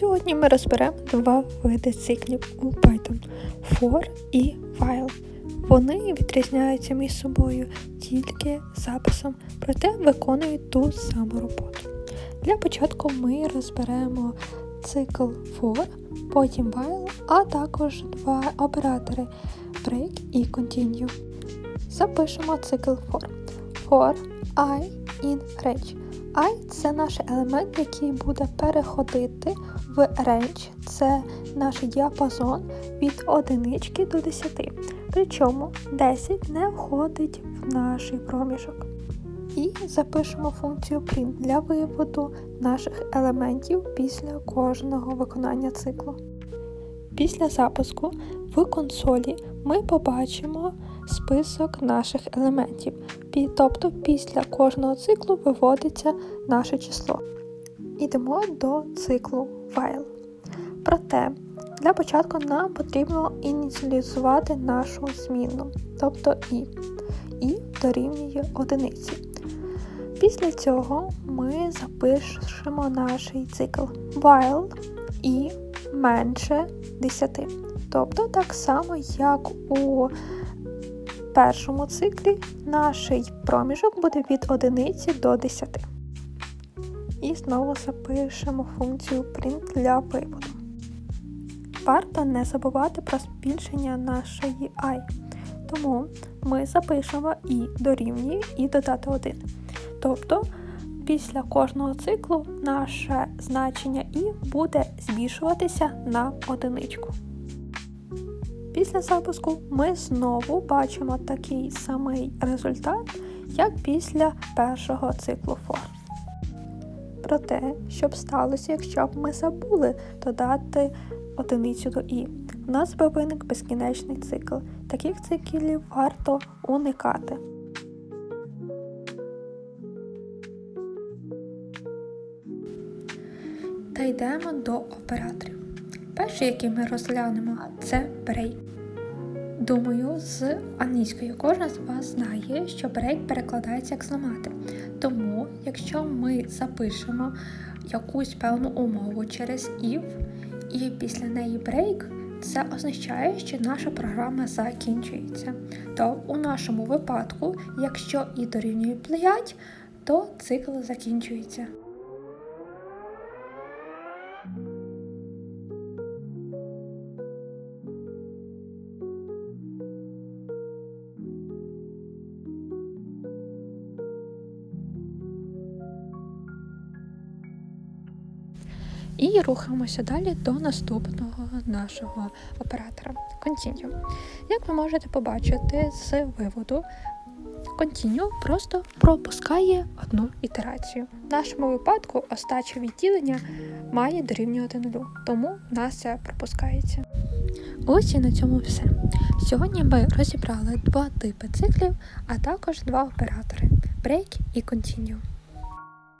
Сьогодні ми розберемо два види циклів у Python for і while. Вони відрізняються між собою тільки записом, проте виконують ту саму роботу. Для початку ми розберемо цикл for, потім while, а також два оператори break і continue. Запишемо цикл for. For i in range. I це наш елемент, який буде переходити в range. Це наш діапазон від 1 до 10. Причому 10 не входить в наш проміжок. І запишемо функцію print для виводу наших елементів після кожного виконання циклу. Після запуску в консолі ми побачимо список наших елементів, тобто після кожного циклу виводиться наше число. Ідемо до циклу while. Проте для початку нам потрібно ініціалізувати нашу змінну, тобто і, і дорівнює одиниці. Після цього ми запишемо наш цикл while і менше 10. Тобто так само, як у першому циклі, наш проміжок буде від 1 до 10. І знову запишемо функцію print для виводу. Варто не забувати про збільшення нашої i. Тому ми запишемо і дорівнює і додати 1. Тобто після кожного циклу наше значення і буде збільшуватися на одиничку. Після запуску ми знову бачимо такий самий результат, як після першого циклу for. Проте, що б сталося, якщо б ми забули додати одиницю до і, у нас би виник безкінечний цикл. Таких циклів варто уникати. Та йдемо до операторів. Перший, який ми розглянемо, це break. Думаю, з англійської кожен з вас знає, що break перекладається як зламати. Тому, якщо ми запишемо якусь певну умову через if і після неї break, це означає, що наша програма закінчується. То у нашому випадку, якщо і дорівнює 5, то цикл закінчується. І рухаємося далі до наступного нашого оператора Continue. Як ви можете побачити з виводу, Continue просто пропускає одну ітерацію. В нашому випадку остача відділення має дорівнювати нулю, тому в нас це пропускається. Ось і на цьому все. Сьогодні ми розібрали два типи циклів, а також два оператори Break і Continue.